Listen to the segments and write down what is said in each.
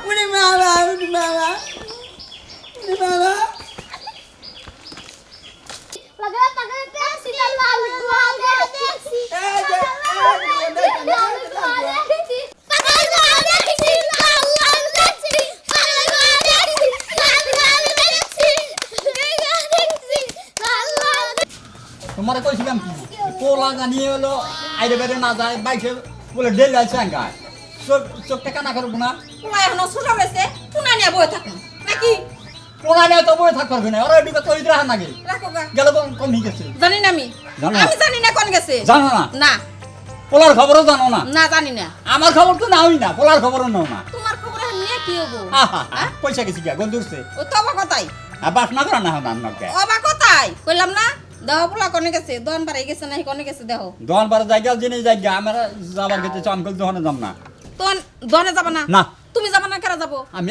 উনি বাবা উনি বাবা উনি বাবা গোয়া তোমার কইছিলাম পোলা জানিয়ে হলো, আইরে বেড়ে না যায়, বাইকে বলে ডেল আছে আঙ্গায় চোখ চোখটা কানা করব না। পোলা এখনও ছোট রয়েছে পুনা নিয়ে বয়ে থাকুন নাকি? পোলা নিয়ে তো বই থাকতে পারবে না। ওরা এদিকে তৈরি রাখা নাকি রাখো গা। গেলে তো কম হয়ে গেছে। জানি না আমি। জানো আমি জানি না কোন গেছে। জানো না? না। পোলার খবরও জানো না? না জানি না। আমার খবর তো নাওই না পোলার খবরও নাও না। তোমার খবর এখন নিয়ে কি হব? আহা পয়সা গেছি গিয়া গন্ধুরছে ও তবা কথাই। আর বাস না করা না হন কথাই। কইলাম না দেহ পোলা কোনে গেছে? দন বাড়াই গেছে না কোনে গেছে দেহ? দোকান বার জায়গা জেনে জায়গা আমার যাবার গেছে চানকল দোকানে যাম না। তন দনে যাবা না? না। তুমি যাবা না কেরা যাব? আমি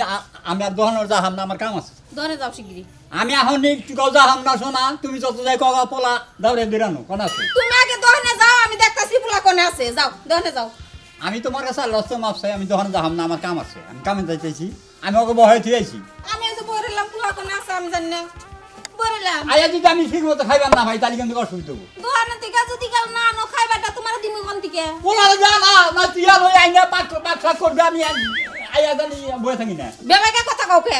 আমি আর দোকানের যাহাম না আমার কাম আছে। দনে যাও শিগগিরি আমি এখন টিকাও যাহাম না শোনা তুমি যত যাই কগা পোলা দাউরে দিরানো কোন আছে? তুমি আগে দহনে যাও আমি দেখতাছি পোলা কোনে আছে। যাও দহনে যাও। আমি তোমার কাছে লস্ত মাপ চাই আমি দোকানে যাহাম না আমার কাম আছে। আমি কামে যাইতেছি আমি ওকে বহাই থিয়েছি আমি যে বইরিলাম পোলা কোনে আছে আমি জানি না। বইরিলাম আয়া যদি আমি ঠিক মতো খাইবার না ভাই তাহলে কিন্তু অসুবিধা হব। দোহানে থেকে যদি গেল না আনো খাইবাটা তোমার দিমু কোন থেকে পোলার যা না না তুই আর ওই আইনা পাক পাক করবে আমি আয়া জানি বয়ে থাকি না। বেবাইকে কথা কাউকে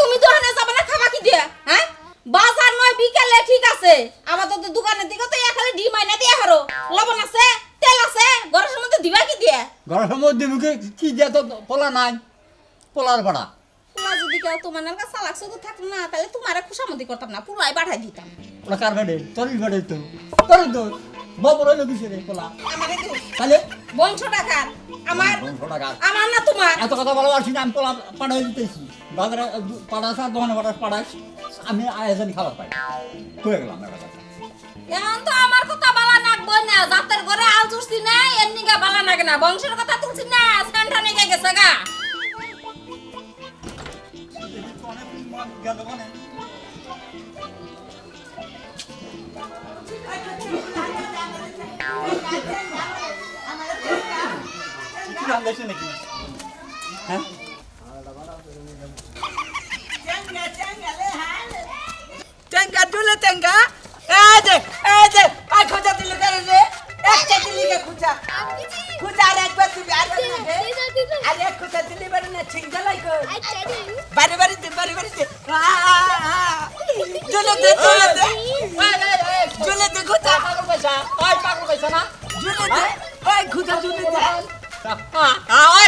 তুমি দোকানে যাবে না খাবা কি দিয়ে হ্যাঁ? বাজার নয় বিকেলে ঠিক আছে। আমাদের তো দোকানের দিকে তো এখানে ডিম আইনা দিয়ে হারো। লবণ আছে তেল আছে গরমের মধ্যে দিবা কি দিয়ে ঘরের মধ্যে মুখে কি দিয়া তো পোলা নাই? পোলার ভাড়া। যদি কেউ তোমার নামকা চালাক শুধু থাকতো না তাহলে তোমারে খুশামতি করতাম না পাঠাই দিতাম। ওরা কার বেড়ে? তোর বেড়ে তো। তোর তো ববর হইল কিসে রে পোলা? আমারে তাহলে? বংশ টাকার আমার বংশ। আমার না তোমার। এত কথা ভালোবাসি না আমি পোলা পাঠাই দিতেছি। বাজারে পাড়াস আর দোকানে পাঠাস আমি আয়োজন খাবার পাই। গেলাম এখন তো আমার কথা বালা নাকবো না জাতের ঘরে আল চুষছি না এর নিগা বালা নাগে না। বংশের কথা তুলছি না নিগে গেছে গা। হ্যাঁ টেঙ্গা তুলে টেঙ্গা এই যে এই যে একটা দিলি কে খুঁজা খুঁজা আর একবার দিবি আর আর এক খুঁজা দিলি বারে না জ্বালাই কর বারে বারে দে বারে বারে দে জলে দে জলে দে জলে দে খুঁজা পাগল পয়সা ওই পাগল পয়সা না জলে দে ওই খুঁজা জলে দে ওই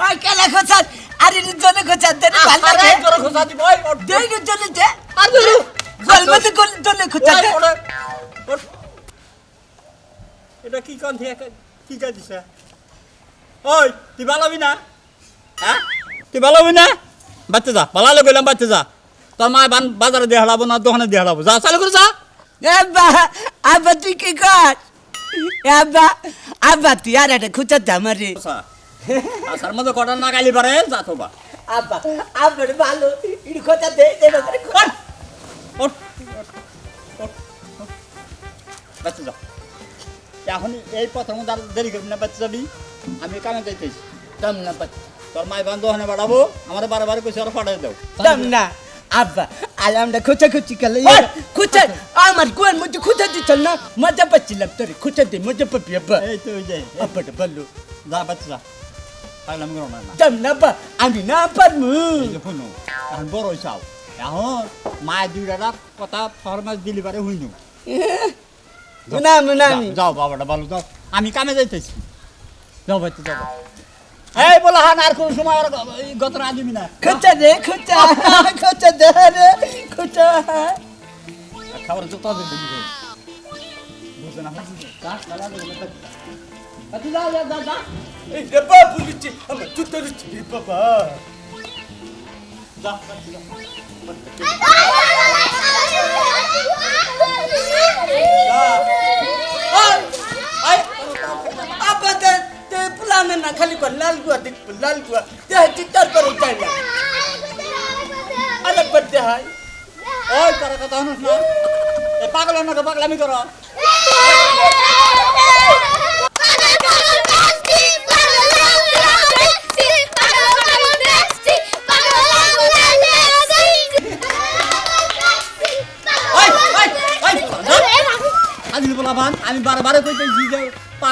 ওই কেলা খুঁজা আরে জলে খুঁজা দে ভালো লাগে তোর খোসা দিব ওই। দে জলে দে আর জলে খুঁজা ওই, দে। এটা কি কান কি কাজ দিছে? ওই তুই ভালো হবি না? হ্যাঁ তুই ভালো হবি না? বাচ্চা যা ভালো গেলাম বাচ্চা যা। তোর মা বান বাজারে দিয়ে হারাবো না দোকানে দিয়ে হারাবো যা চালু করে যা। আব্বা আব্বা তুই কি কর? আব্বা আব্বা তুই আর একটা খুঁজা দে আমারে আসার মধ্যে কটা না গালি পারে যা তো বা আব্বা আব্বার ভালো ইডি খোঁজা দে দে করে ওঠ। বাচ্চা যা। এখন এই প্রথম আর দেরি করবি না বাচ্চা যাবি। আমি কামে যাইতেছি। যাম না বাচ্চা। তোর মাই বান দোকানে বাড়াবো আমার বারে বারে কইছে ওরা পাঠাই দাও। দাম না আব্বা আলামটা খোঁজা খুঁজি গেলে খুঁজা আমার কুয়ার মধ্যে খুঁজা দিচ্ছ না? মজা পাচ্ছিলাম তোরে খুঁজা দে মজা পাবি আব্বা। এই তো ওই যে আব্বাটা ভালো যা বাচ্চা করো না দাম না আব্বা আমি না পারব। শুনো এখন বড় হইছাও। এখন মায়ের দুইটা কথা ফরমাস দিলি পারে হইনু না না আমি যাও বাবাটা ভালো যাও আমি কামে যাইতেছি যাও বাচ্চা যাও এই বলা হান আর কোন সময় গত রাত দিবি না খুঁজা দে খুঁজা খুঁজা দে রে খুঁজা খাবার তো তাদের দিবি বুঝতে না যা লাগা দে বাচ্চা যা যা যা যা এই বাবা বলিছে আমার জুতো রুচি বাবা যা যা দে দে না খালি কর লাল গুয়া দিক লাল গুয়া দে চিত্তার করে চাই না আরে বড় হাই ওই তার কথা না এ পাগলের মতো পাগলামি করো?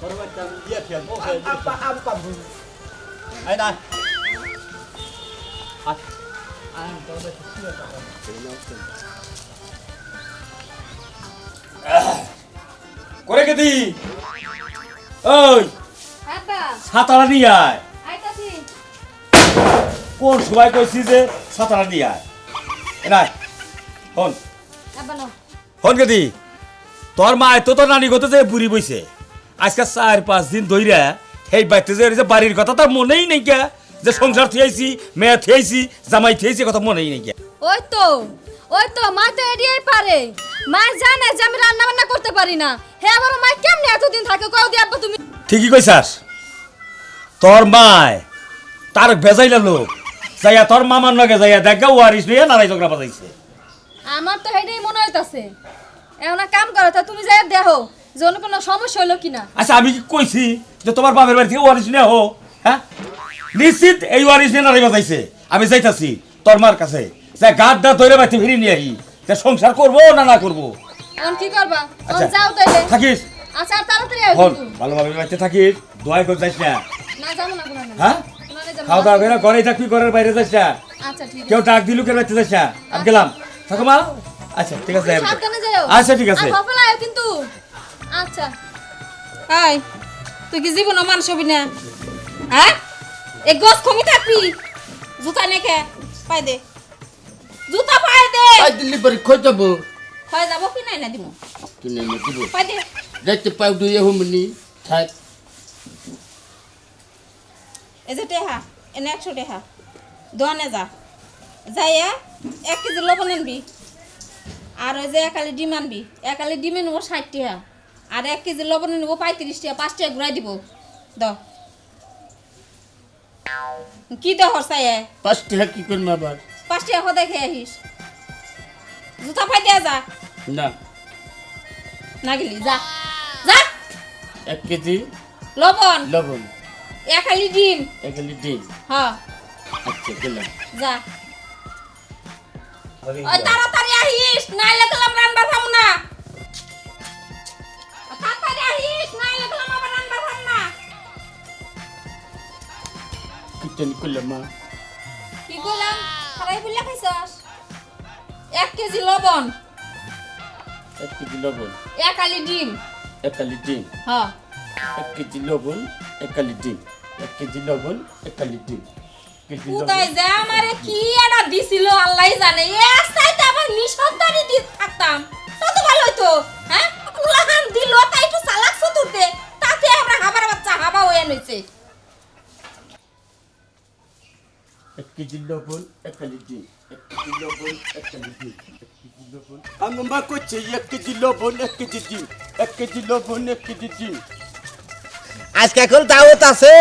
করবা চাম দিয়া ফিয়া বসে আপা আপা আই না আ করে কে দি ওই সাঁতারা নিয়ে আয় কোন সময় কইছি যে সাঁতারা নিয়ে আয় নাই হন হন কে দি তোর মা তো তোর নানি গত যে বুড়ি বইছে। আজকে চার পাঁচ দিন ধইরা সেই বাইতে যে বাড়ির কথা তার মনেই নেই কে। যে সংসার থিয়েছি মেয়ে থিয়েছি জামাই থিয়েছি কথা মনেই নেই কে। ওই তো ওই তো মা তো এড়িয়েই পারে। মা জানে যে আমি রান্না বান্না করতে পারি না। হে আমার মা কেমনে এতদিন থাকে? কও দি আব্বা তুমি। ঠিকই কইছাস। তোর মায় তার বেজাইলা লোক যাইয়া তোর মামার লগে যাইয়া দেখা ওয়ারিস লইয়া নারাই ঝগড়া বাজাইছে। আমার তো হেডেই মনে হইতাছে। এখন কাম করো তা তুমি যাই দেখো যে অন্য কোনো সমস্যা হলো কিনা। আচ্ছা আমি কি কইছি যে তোমার বাপের বাড়ি থেকে ওয়ারিস নিয়ে হো হ্যাঁ? নিশ্চিত এই ওয়ারিস নিয়ে নারাই বাজাইছে আমি যাইতাছি তোর মার কাছে। যে গাদ দা ধরে বাড়িতে ফিরিয়ে নিয়ে আহি যে সংসার করব না না করব? এখন কি করবা? এখন আচ্ছা। যাও তাইলে। থাকিস। আচ্ছা আর তাড়াতাড়ি আয় কিন্তু। ভালোভাবে বাড়িতে থাকিস দোয়াই করে যাইস না। না যাব না কোনো না। হ্যাঁ? খাওয়া দাওয়া করে ঘরেই থাকবি ঘরের বাইরে যাইস না। আচ্ছা ঠিক কেউ ডাক দিলু কেউ বাড়িতে যাইস না। আমি গেলাম। থাকো মা। আচ্ছা ঠিক আছে আছে আমি। সাবধানে যাও আচ্ছা ঠিক আছে। কিন্তু। আচ্ছা। আয় তুই কি জীবন মানুষ হবি না? হ্যাঁ? এই গছ কমি থাকবি। জুতা নেকে পাই দে। জুতা পাই দে। পাই দিল্লি পরে খোঁজ যাব। হয় যাব কি নাই না দিব তুই নেই না দিব? পাই দে। দেখতে পাই দুই হুমনি থাক। এই যে টেহা এনে একশো টেহা। দোয়ানে যা। যাইয়া এক কেজি লবণ আনবি। আর ওই যে একালি ডিম আনবি একালি ডিমে নেব ষাট টিহা আর এক কেজি লবণ নেব পঁয়ত্রিশ টিহা পাঁচ টাকা ঘুরাই দিব। দ। কি দে হরসাই পাঁচ টাকা কি করব আবার? পাঁচ টাকা সদায় খেয়ে আহিস। জুতা পাই দিয়া যা। না। না গেলি যা। যা। এক কেজি লবণ। লবণ। একালি ডিম। এগুলি দিন হ্যাঁ আচ্ছা গেলাম। যা। ওই তাড়াতাড়ি আহিস নাইলে গেলাম রান্না থাম না তাড়াতাড়ি আহিস নাইলে গেলাম আবার রান্না থাম না কিচেন করলাম মা কি কইলাম খারাই বলে খাইছস এক কেজি লবণ এক কেজি লবণ একালি ডিম একালি ডিম হ্যাঁ এক কেজি লবণ একালি ডিম এক কেজি লবণ একালি ডিম কেজি কোথায় যে আমারে? কি এটা দিছিল? আল্লাহ জানে। এ সাইতে আবার নিঃসন্তানই দিয়ে থাকতাম। তত ভালো হইতো হ্যাঁ? কুলাহান দিল তাই একটু চালাক চতুর্থে তাতে আমরা হাবার বাচ্চা হাবা হয়ে নইছে। এক কেজি লবণ একালি ডিম এক কেজি লবণ একালি ডিম এক কেজি লবণ। আমি মা করছে এক কেজি লবণ এক কেজি ডিম এক কেজি লবণ এক কেজি ডিম আজকে এখন দাওয়াত আছে।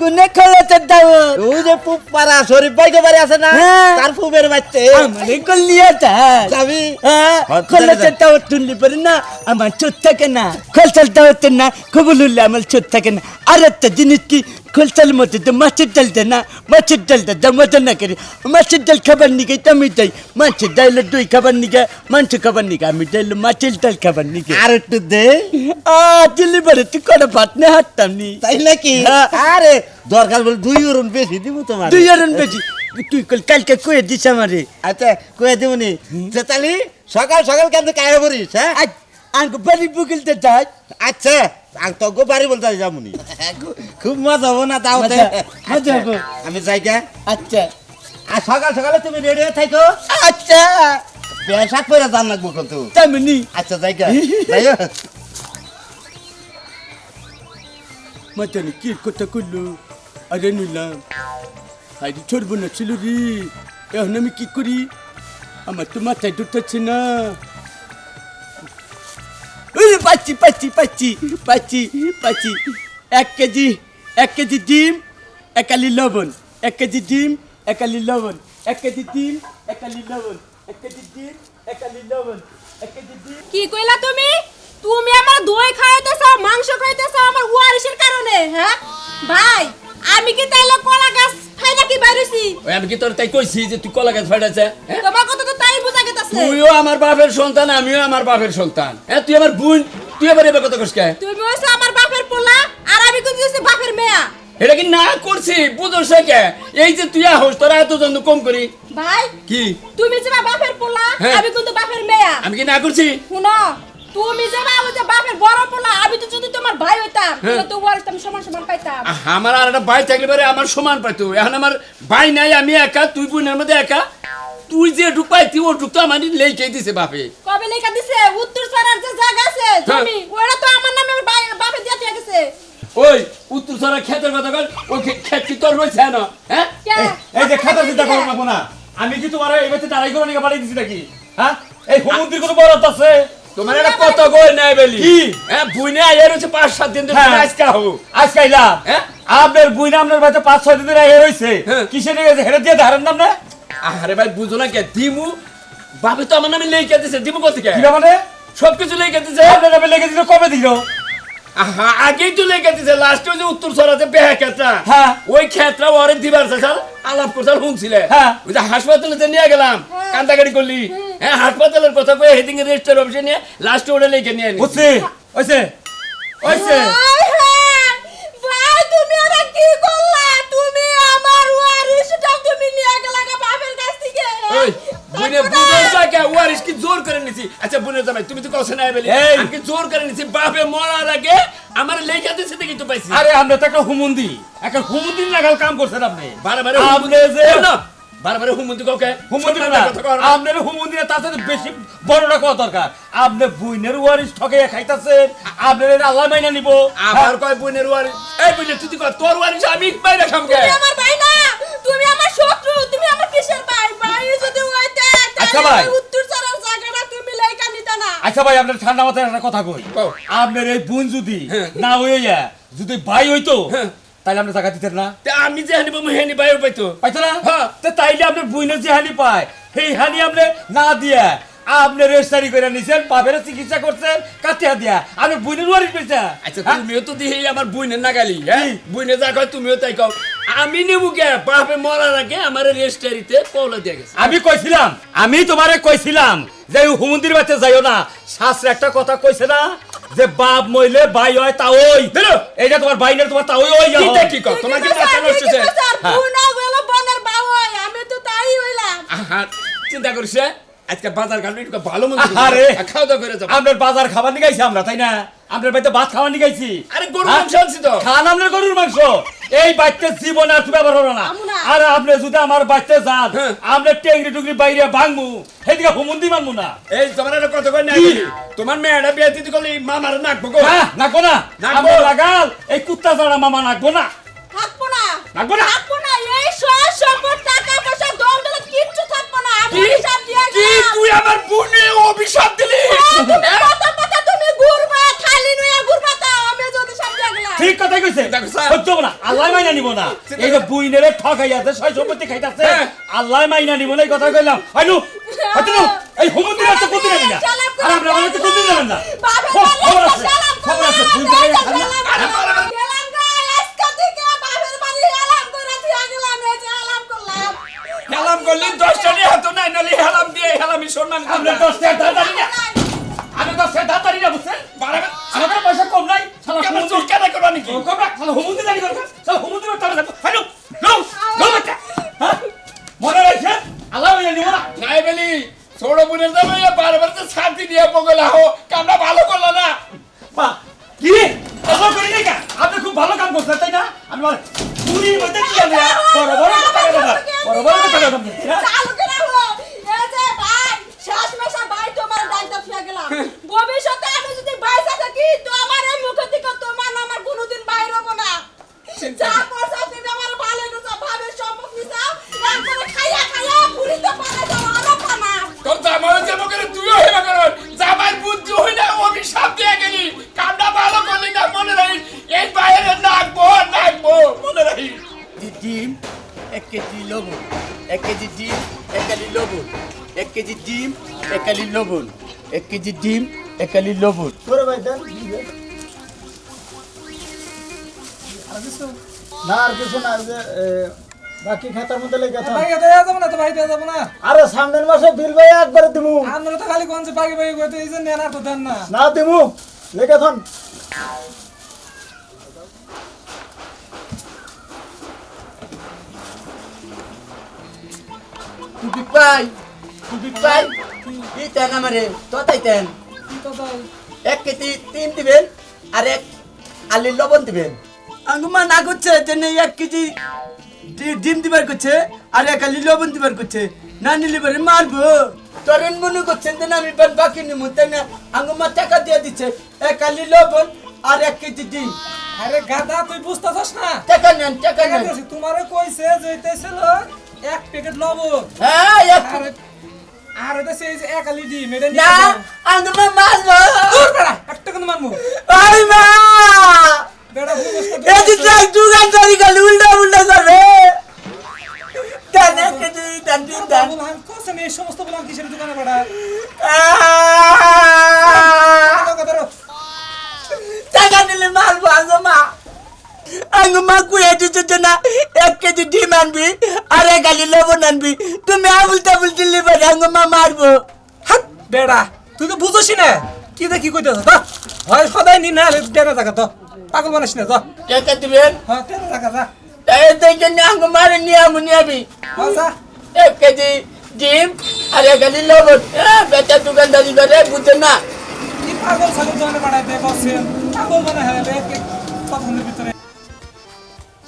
কোনে খোলেছে দাওয়াত? ও যে পুপ পারা শরীফ ভাই বাড়ি আছে না? তার পুবের বাচ্চা। আমারে কলিয়া তা যাবি? হ্যাঁ দাওয়াত খোলা চলে যা। চাটা তুললি পারে না আমার চোখ থাকে না। খোলচাল দাওয়াত না কবুল হলে আমার চোখ থাকে না। আর একটা জিনিস কি খোলচাল মধ্যে তো মাছের ডাল দেয় না মাছের ডালটা দাম মজা না করি মাছের ডাল খাবার নিকে তো আমি যাই মাছের ডাল দই খাবার নিকে মাংস খাবার নিকে আমি ডাল মাছের ডাল খাবার নিকে আর একটু দে আ দিল্লি পারে তুই কটা ভাত না হাঁটতাম নি তাই নাকি হ্যাঁ। আরে দরকার বলে দুই ওরন বেশি দিব তোমার তুই আর বেশি তুই কল- কালকে কয়ে দিস আমারে আচ্ছা কয়ে দিবনি তাহলে সকাল সকাল কেন কায়ে পড়িস হ্যাঁ আজ আঙ্ক বাড়ি বুকিলতে যাই। আচ্ছা আমি তো গো বাড়ি বলতে যাবনি খুব মজা হব না তাও মজা, মজা হব। আমি যাই গা। আচ্ছা। আর সকাল সকালে তুমি রেডি হয়ে থাকো আচ্ছা। পেশাক করে জান লাগবো কত তেমনি। আচ্ছা যাই হোক। মাতানি কি কথা করল আরে নিলাম আরে ছড়বো না ছিল রে। এখন আমি কি করি? আমার তো মাথায় ঢুকতেছে না। পাচ্ছি পাচ্ছি পাচ্ছি পাচ্ছি পাচ্ছি। এক কেজি এক কেজি ডিম একালি লবণ। এক কেজি ডিম একালি লবণ। এক কেজি ডিম একালি লবণ। এক কেজি ডিম একালি লবণ। এক কেজি ডিম। কি কইলা তুমি? তুমি আমার দই খাইতেছ মাংস খাইতেছ আমার ওয়ারিশের কারণে হ্যাঁ? ভাই আমি কি তাইলে কলা গাছ খাই নাকি বাইরেছি? ওই আমি কি তোর তাই কইছি যে তুই কলা গাছ ফাটাছে হ্যাঁ? তোমার কথা তো তাই তুইও আমার বাপের সন্তান আমিও আমার বাপের সন্তান। হ্যাঁ তুই আমার বোন তুই এবার এবার কথা কস কে? তুমি হইছো আমার বাপের পোলা আর আমি হইছি বাপের মেয়া? এটা কি না করছি? বুঝোস কে? এই যে তুই আহস তোরা এত জন্য কম করি। ভাই কি? তুমি যে বাপের পোলা হ্যাঁ। আমি কিন্তু বাপের মেয়া। আমি কি না করছি? শুনো তুমি যে বাবু যে বাপের বড় পোলা আমি তো যদি তোমার ভাই হইতাম হ্যাঁ। তাহলে তো ওয়ারিশ আমি সমান সমান পাইতাম। আমার আর একটা ভাই থাকলে পরে আমার সমান পাইতো। এখন আমার ভাই নাই আমি একা তুই বোনের মধ্যে একা। তুই যে ঢুক পাইতি ও ঢুক তো আমার লেখে দিছে বাপে। কবে লেখা দিছে? উত্তর সারার যে জায়গা আছে জমি ওটা তো আমার নামে বাপে দিয়ে দিয়ে গেছে। ওই উত্তর সারা ক্ষেতের কথা বল ওই ক্ষেত কি তোর রয়েছে না? হ্যাঁ? এই যে খাতা চিন্তা করো না কোনা আমি কি তোমার এই বেতে দাঁড়াই করে নিয়ে পাঠিয়ে দিছি নাকি? হ্যাঁ? এই সমুদ্রের কোনো বরাদ আছে? তোমার একটা কত গই নাই বেলি? কি? হ্যাঁ বুইনে আইয়ার হচ্ছে পাঁচ সাত দিন ধরে হ্যাঁ। আজকে হব আজ কাইলাম হ্যাঁ? আপনার বুইনা আপনার বাড়িতে পাঁচ ছয় দিন ধরে এ রয়েছে। হ্যাঁ। কিসে নিয়ে গেছে হেরে দিয়ে ধারেন নাম না? আরে ভাই বুঝো না কে? দিমু বাপে তো আমার নামে লেখে দিছে। দিমু কত কে কি মানে সব কিছু লেখে দিছে। আপনার নামে লেগে দিল কবে দিল? আহা, আগেই তো লেগে দিছে। লাস্টে যে উত্তর সরাতে বেহা ক্ষেত্রা। হ্যাঁ। ওই ক্ষেত্রা ওরে দিবার চাল আলাপ করছাল শুনছিলে হ্যাঁ। ওই যে হাসপাতালে যে নিয়ে গেলাম কান্দাকাটি করলি। হ্যাঁ হাসপাতালের কথা কয়ে হেদিং রেজিস্টার অফিসে নিয়ে লাস্টে ওটা লিখে নিয়ে আনি বুঝছি ওইছে ওইছে ভাই, হ্যাঁ। ভাই তুমি এটা কি করলা? তুমি আমার ওয়ারিশটা তুমি নিয়ে গেলা গা বাপের কাছ থেকে। ওই বুনে বুঝাইছা কে ওয়ারিস কি জোর করে নিছি? আচ্ছা বুনে জামাই তুমি তো কষ্ট নাই বলি। আমি কি জোর করে নিছি? বাপে মরার আগে আমার লেখা দিছে দেখি তো পাইছি। আরে আমরা তো একটা হুমুন্দি। একটা হুমুন্দির নাগাল কাম করছেন আপনি। বারে বারে আপনি যে না বারে বারে কাউকে হুমুন্দি না কথা কর না। আপনার হুমুন্দি না তার সাথে বেশি বড়টা করা দরকার। আপনি বুইনের ওয়ারিস ঠকে খাইতাছেন। আপনার আল্লাহ মাইনা নিব। আবার কয় বোনের ওয়ারিস এই বুনে তুই কয় তোর ওয়ারিস আমি বাইরে খামকে আমার ভাই না তুমি আমার ভাই ভাই যদি হইতে আচ্ছা ভাই। উত্তর সারার জায়গাটা তুমি লেখা নিতে না। আচ্ছা ভাই আপনার ঠান্ডা মাথায় একটা কথা কই। আপনার এই বোন যদি হ্যাঁ। না হয়ে যায় যদি ভাই হইতো হ্যাঁ। তাহলে আপনি টাকা দিতেন না? আমি যে হেনি বাইরে পাইতো। পাইতো না? হ্যাঁ। তাইলে আপনার বুইনের যে হানি পায় সেই হানি আপনি না দিয়া আপনি রেজিস্টারি করে নিছেন বাপের চিকিৎসা করছেন কাটিয়া দিয়া। আপনি বুইনের ওয়ারিস পেয়েছে আচ্ছা তুমিও তো দিহি আমার বুইনের নাগালি হ্যাঁ? কি? বুইনে যা কয় তুমিও তাই কও। আমি নেব কে? বাপে মরার আগে আমার রেজিস্টারিতে কওলা দিয়ে গেছে। আমি কইছিলাম আমি তোমারে কইছিলাম যে হুমন্দির বাচ্চা যাইও না। শাস্ত্রে একটা কথা কইছে না যে বাপ মইলে ভাই হয় তা ওই। বেরো। এইটা তোমার ভাই না তোমার তা ওই ওই কি দেখি কও? তোমার কি মাথা নষ্ট হচ্ছে হ্যাঁ। বনের বাবুই আমি তো তাই হইলাম। আহা, চিন্তা করিস আজকে বাজার ঘাট একটু ভালো মন্দ আরে। খাওয়া দাওয়া করে যাব। আপনার বাজার খাবার নিয়ে গাইছি আমরা তাই না? আপনার বাড়িতে ভাত খাবার নিয়ে গাইছি আরে গরু হ্যাঁ? মাংস আনছি তো। খান আপনার গরুর মাংস। এই বাচ্চা জীবন আর ব্যবহার হলো না। আর আপনি যদি আমার বাচ্চা যান হ্যাঁ। আপনার টেংরি টুকরি বাইরে ভাঙবো সেদিকে হুমন্দি মানবো না। এই তোমার একটা কথা কই না কি? তোমার মেয়েটা বিয়ে দিতে গেলে মামার নাকবো গো। হ্যাঁ নাকবো না। নাকবো। আমরা লাগাল এই কুত্তা ছাড়া মামা নাকবো না। থাকব না। নাকবো না। থাকব না। এই সব সম্পদ টাকা পয়সা দম দলে কিচ্ছু থাকব তুই আমার বোনে অভিশাপ দিলি? হ্যাঁ? ঠিক কথাই কইছে। সহ্য না। আল্লাহ মাইনা নিব না। এই যে বুইনেরে ঠকাইয়াছে ছয় সম্পত্তি খাইতাছে। হ্যাঁ। আল্লাহ মাইনা নিব না এই কথা কইলাম। আইনু এই হুমন্দি রাস্তা করতে যাবেন না। আর আমার কাছে করতে না। খবর আছে খবর আছে এক কালি লবণ এক কেজি ডিম এক কালি লবণ। করে ভাই না আর কিছু না যে এ, বাকি খাতার মধ্যে লেগে থাক। ভাই দেয়া যাব না তো ভাই যাব না। আরে সামনের মাসে বিল ভাই একবারে দিমু। আমরা তো খালি কোন বাকি বাকি করতে এই যে নেন আর তো দেন না। না দিমু। লেগে থান টুপি পাই? টুপি পাই তেন আমারে? তো তেন এক কেজি তিন দিবেন আর এক আলির লবণ দিবেন। আঙ্গুমা না করছে এক কেজি ডিম দিবার করছে আর এক আলি লবণ দিবার করছে। না নিলে পরে মারবো মনে করছেন যে আমি বান বাকি নিমু তাই না আঙ্গুমা টাকা দিয়ে দিচ্ছে। এক আলি লবণ আর এক কেজি ডিম। আরে গাদা তুই বুঝতেছস না? টাকা নেন টাকা নেন। তোমারে কইছে এক প্যাকেট লবণ। হ্যাঁ এক আর সেই যে এক আলি ডিম এটা না নিয়ে আঙ্গুমা মারবো একটা মানবো আই মা বেটা ভুল বস্তু যে ট্রাক দুগান ধরি গেল উল্টা উল্টা করবে দেন এক কেজি দেন ডিম দেন বললাম কোসে এই সমস্ত বললাম কিসের দোকানে বেটা আহ! টাকা ধরো টাকা নিলে মারবো কুয়ে দিচ্ছে না? এক কেজি ডিম আনবি আর এক গালি লবণ আনবি। তুমি আবুল তাবুল দিল্লি বাড়ি আঙ্গমা মারবো। হাত। বেড়া তুই তো বুঝছিস না। কি দেখি কইতেছ তো হয় সদাই নি না দেনা টাকা তো। পাগল বানাস না তো। টাকা দিবেন? হ্যাঁ দেনা টাকা যা। এই দেখে আঙ্গমার নিয়ে আমু নিয়াবি হ্যাঁ যা। এক কেজি ডিম আর এক গালি লবণ। বেটা দোকানদারি করে বুঝে না। কি পাগল ছাগল জনে বাড়াই দে পাগল বানাই হ্যাঁ বে ভিতরে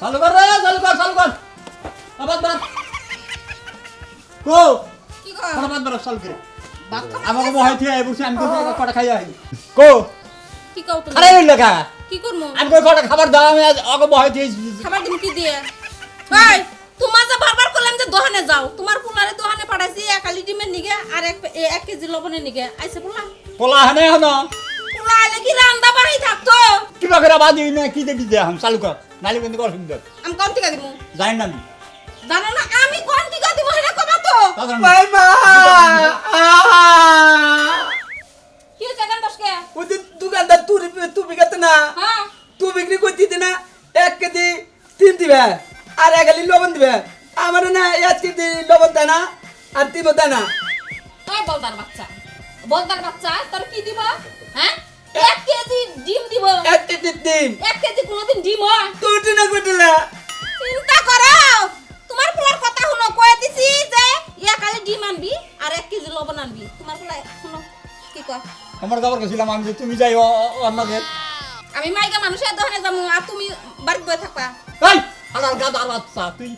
চালু কর রে চালু কর চালু কর। আবার বাদ কো। কি কর? আবার বাদ চালু করে। আমাকে বহাই থিয়ে বসে আমি তো কটা খাই আই কো। কি। কও তুমি? আরে ওই লেখা কি করমু? আমি কই কটা খাবার দাও আমি আজ আগে বহাই থিয়ে খাবার দিন কি দিয়ে? ভাই তোমার যে বারবার করলাম যে দোকানে যাও তোমার পোলারে দোকানে পাঠাইছি এক আলি ডিমের নিগে আর এক এক কেজি লবণের নিগে। আইসে পোলা? পোলা হানে হন পোলা আইলে কি রান্দা বাড়ি থাকতো? কিবা করে বাদি না কি দেখি দে হাম চালু কর। নালি কিন্তু কর সুন্দর আমি কোন টিকা দিমু জানি না আমি। জানো না আমি কোন টিকা দিমু সেটা কবা তো। বাই মা! কি হচ্ছে কেন দশকে ওদের দোকানদার তুই তুই বিকাতে না? হ্যাঁ। তুই বিক্রি করে দিতে না এক কেজি তিন দিবে আর এক গালি লবণ দিবে। আমার না এক কেজি লবণ দেয় না আর তিনও দেয় না। ওই বলদার বাচ্চা। বলদার বাচ্চা তোর কি দিব? হ্যাঁ? এক কেজি ডিম দিব। এক কেজি ডিম। এক কেজি কোনোদিন ডিম হয় তুই না করলে চিন্তা করো। তোমার পোলার কথা শুনো কয়ে দিছি যে ইয়া কালি ডিম আনবি আর এক কেজি লবণ আনবি। তোমার পোলা শুনো কি কয়? আমার খবর গেছিলাম আমি যে তুমি যাই অন্যকে আমি মাইকা মানুষের দোকানে যাব আর তুমি বাড়িতে বয়ে থাকবা। এই আলার গাদার বাচ্চা তুই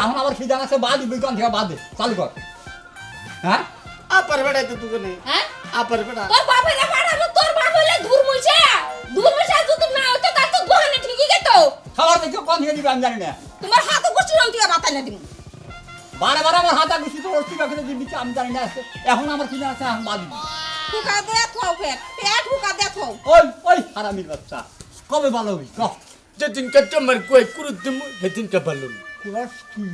এখন আমার খিদা আছে বাদ দিবি কোন থেকে বাদ দে চালু কর। হ্যাঁ? আপার বেড়াই তো দোকানে হ্যাঁ? আপার বেড়া। তোর বাপের হইলে দূর মুইছে দূর মুইছে যদি না হতো তার তো দোকানে ঠিকই গেতো। খাবার দেখে কোন থেকে দিবি আমি জানি না। তোমার হাত গোষ্ঠী রং টিকা বাতাই না দিমু। বারে বারে আমার হাত আগুছি তো ওর করে দিবি আমি জানি না। এখন আমার খিদা আছে এখন বাদ দিবি। হুকা দিয়ে থাও পেট পেট হুকা দিয়ে থাও। ওই ওই হারামির বাচ্চা কবে ভালো হবি? ক। যেদিনকে তোমার কই কুরুত দিমু সেদিনকে ভালো কুরাস কি?